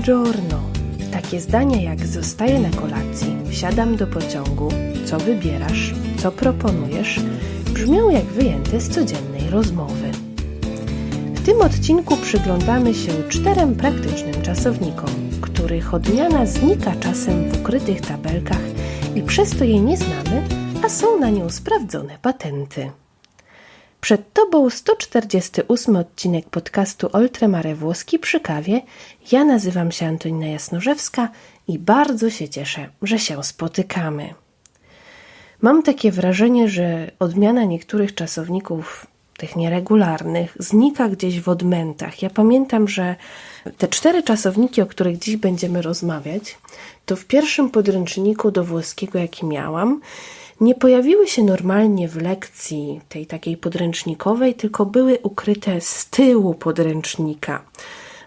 Buongiorno. Takie zdania jak zostaję na kolacji, wsiadam do pociągu, co wybierasz, co proponujesz, brzmią jak wyjęte z codziennej rozmowy. W tym odcinku przyglądamy się czterem praktycznym czasownikom, których odmiana znika czasem w ukrytych tabelkach i przez to jej nie znamy, a są na nią sprawdzone patenty. Przed Tobą 148 odcinek podcastu Oltremare Włoski przy kawie. Ja nazywam się Antonina Jasnorzewska i bardzo się cieszę, że się spotykamy. Mam takie wrażenie, że odmiana niektórych czasowników, tych nieregularnych, znika gdzieś w odmętach. Ja pamiętam, że te cztery czasowniki, o których dziś będziemy rozmawiać, to w pierwszym podręczniku do włoskiego, jaki miałam, nie pojawiły się normalnie w lekcji tej takiej podręcznikowej, tylko były ukryte z tyłu podręcznika.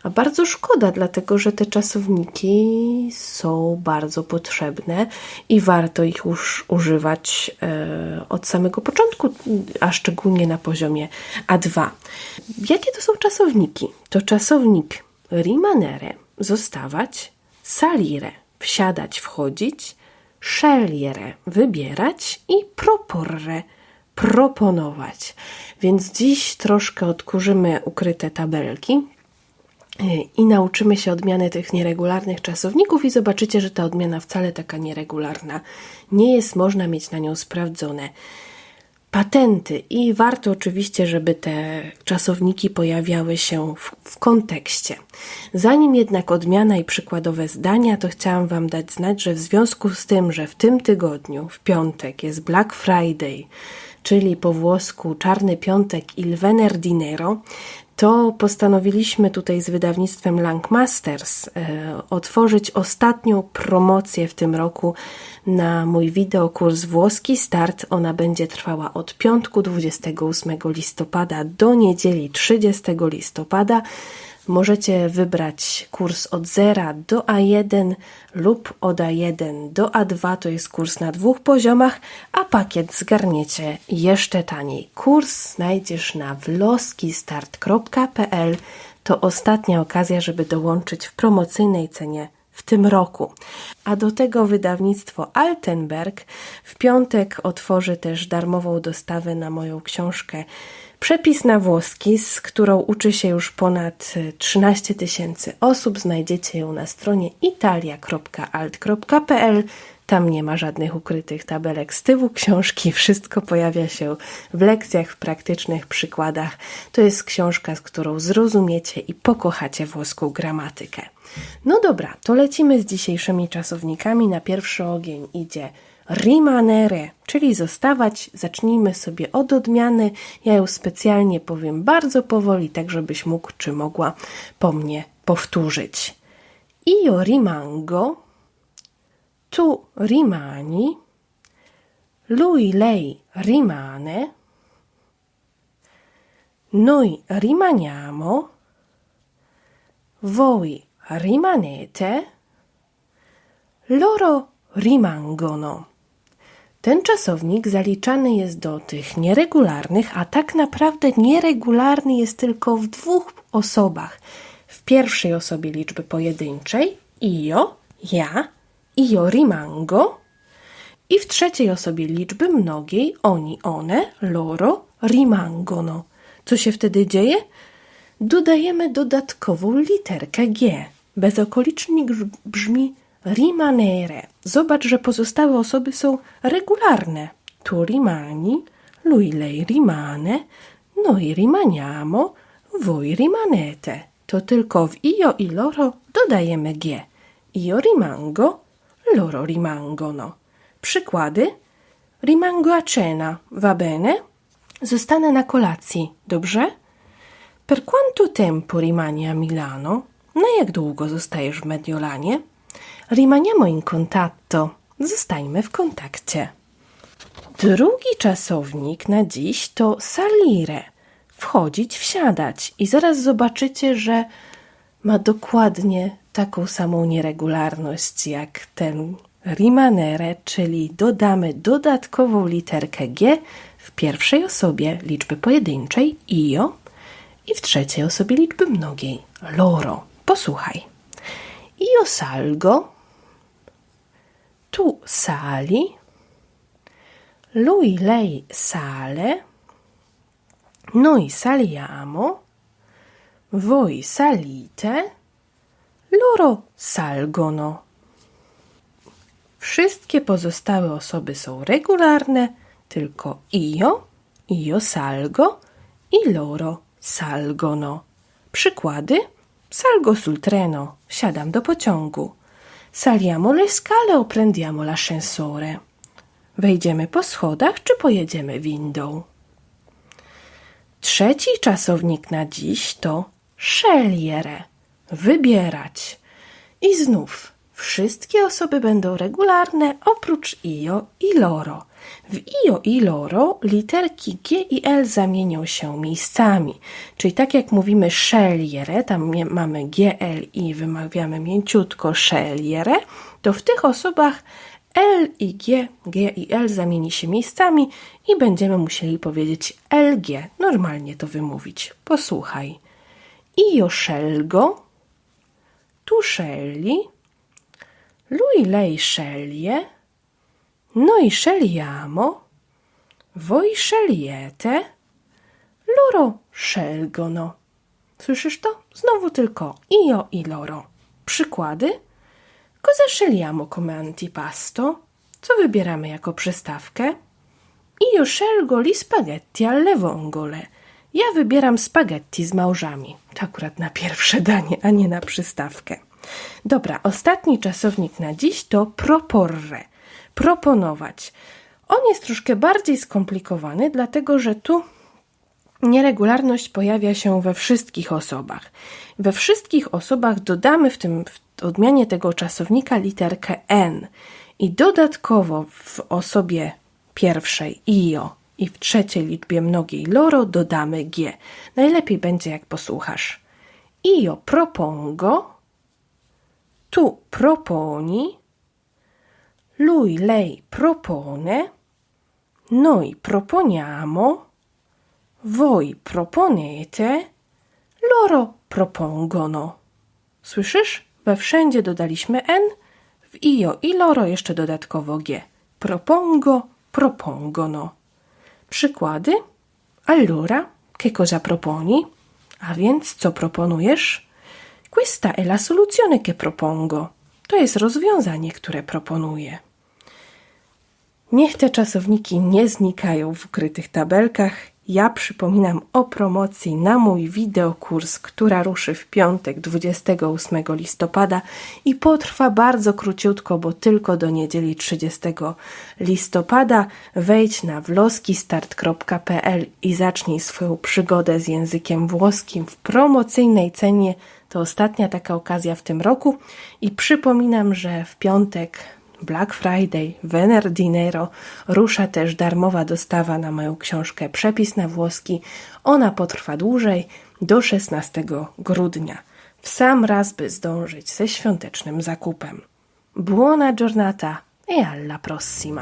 A bardzo szkoda, dlatego że te czasowniki są bardzo potrzebne i warto ich już używać e, od samego początku, a szczególnie na poziomie A2. Jakie to są czasowniki? To czasownik rimanere, zostawać, salire, wsiadać, wchodzić, scegliere wybierać. I proporre. Proponować. Więc dziś troszkę odkurzymy ukryte tabelki i nauczymy się odmiany tych nieregularnych czasowników i zobaczycie, że ta odmiana wcale taka nieregularna nie jest, można mieć na nią sprawdzone patenty i warto oczywiście, żeby te czasowniki pojawiały się w, w, kontekście. Zanim jednak odmiana i przykładowe zdania, to chciałam Wam dać znać, że w związku z tym, że w tym tygodniu, w piątek, jest Black Friday, czyli po włosku Czarny Piątek Il Venerdinero, to postanowiliśmy tutaj z wydawnictwem Langmasters e, otworzyć ostatnią promocję w tym roku na mój wideokurs Włoski Start. Ona będzie trwała od piątku 28 listopada do niedzieli 30 listopada. Możecie wybrać kurs od 0 do A1 lub od A1 do A2, to jest kurs na dwóch poziomach, a pakiet zgarniecie jeszcze taniej. Kurs znajdziesz na wloskistart.pl. To ostatnia okazja, żeby dołączyć w promocyjnej cenie w tym roku. A do tego wydawnictwo Altenberg w piątek otworzy też darmową dostawę na moją książkę Przepis na włoski, z którą uczy się już ponad 13 tysięcy osób. Znajdziecie ją na stronie italia.alt.pl. Tam nie ma żadnych ukrytych tabelek z tyłu książki, wszystko pojawia się w lekcjach, w praktycznych przykładach. To jest książka, z którą zrozumiecie i pokochacie włoską gramatykę. No dobra, to lecimy z dzisiejszymi czasownikami. Na pierwszy ogień idzie rimanere, czyli zostawać. Zacznijmy sobie od odmiany. Ja ją specjalnie powiem bardzo powoli, tak żebyś mógł czy mogła po mnie powtórzyć. Io rimango, tu rimani, lui lei rimane, noi rimaniamo, voi rimanete, loro rimangono. Ten czasownik zaliczany jest do tych nieregularnych, a tak naprawdę nieregularny jest tylko w dwóch osobach. W pierwszej osobie liczby pojedynczej io, ja, io rimango i w trzeciej osobie liczby mnogiej oni, one, loro rimangono. Co się wtedy dzieje? Dodajemy dodatkową literkę G. Bezokolicznik brzmi rimanere. Zobacz, że pozostałe osoby są regularne. Tu rimani, lui lei rimane, noi rimaniamo, voi rimanete. To tylko w io i loro dodajemy g. Io rimango, loro rimangono. Przykłady. Rimango a cena, va bene? Zostanę na kolacji, dobrze? Per quanto tempo rimani a Milano? Na jak długo zostajesz w Mediolanie? Rimaniamo in contatto. Zostańmy w kontakcie. Drugi czasownik na dziś to salire. Wchodzić, wsiadać. I zaraz zobaczycie, że ma dokładnie taką samą nieregularność jak ten rimanere, czyli dodamy dodatkową literkę G w pierwszej osobie liczby pojedynczej io i w trzeciej osobie liczby mnogiej loro. Posłuchaj. io salgo, tu sali, lui, lei sale, noi saliamo, voi salite, loro salgono. Wszystkie pozostałe osoby są regularne, tylko io, io salgo i loro salgono. Przykłady? Salgo sul treno, siadam do pociągu. Saliamo le scale o prendiamo l'ascensore. Wejdziemy po schodach czy pojedziemy windą? Trzeci czasownik na dziś to scegliere, wybierać. I znów wszystkie osoby będą regularne oprócz io i loro. W io i loro literki G i L zamienią się miejscami. Czyli tak jak mówimy scegliere, tam mamy GL i wymawiamy mięciutko scegliere, to w tych osobach L i G, G i L zamieni się miejscami i będziemy musieli powiedzieć LG. Normalnie to wymówić. Posłuchaj. Io scelgo, tu scegli, lui lei sceglie, noi scegliamo, voi scegliete, loro scelgono. Słyszysz to? Znowu tylko io i loro. Przykłady? Cosa scegliamo come antipasto? Co wybieramy jako przystawkę? Io scelgo gli spaghetti alle vongole. Ja wybieram spaghetti z małżami. To akurat na pierwsze danie, a nie na przystawkę. Dobra, ostatni czasownik na dziś to proporre. Proponować. On jest troszkę bardziej skomplikowany, dlatego że tu Nieregularność pojawia się we wszystkich osobach. We wszystkich osobach dodamy w tym w odmianie tego czasownika literkę n i dodatkowo w osobie pierwszej io i w trzeciej liczbie mnogiej loro dodamy g. Najlepiej będzie jak posłuchasz. Io propongo, tu proponi, lui lei propone, noi proponiamo, Voi proponete, loro propongono. Słyszysz? We wszędzie dodaliśmy n, w io i loro jeszcze dodatkowo g. Propongo, propongono. Przykłady? Allora, che cosa proponi? A więc co proponujesz? Questa è la soluzione che propongo. To jest rozwiązanie, które proponuję. Niech te czasowniki nie znikają w ukrytych tabelkach. Ja przypominam o promocji na mój wideokurs, która ruszy w piątek 28 listopada i potrwa bardzo króciutko, bo tylko do niedzieli 30 listopada. Wejdź na wloskistart.pl i zacznij swoją przygodę z językiem włoskim w promocyjnej cenie. To ostatnia taka okazja w tym roku i przypominam, że w piątek Black Friday, Venerdinero rusza też darmowa dostawa na moją książkę Przepis na włoski. Ona potrwa dłużej do 16 grudnia. W sam raz, by zdążyć ze świątecznym zakupem. Buona giornata e alla prossima!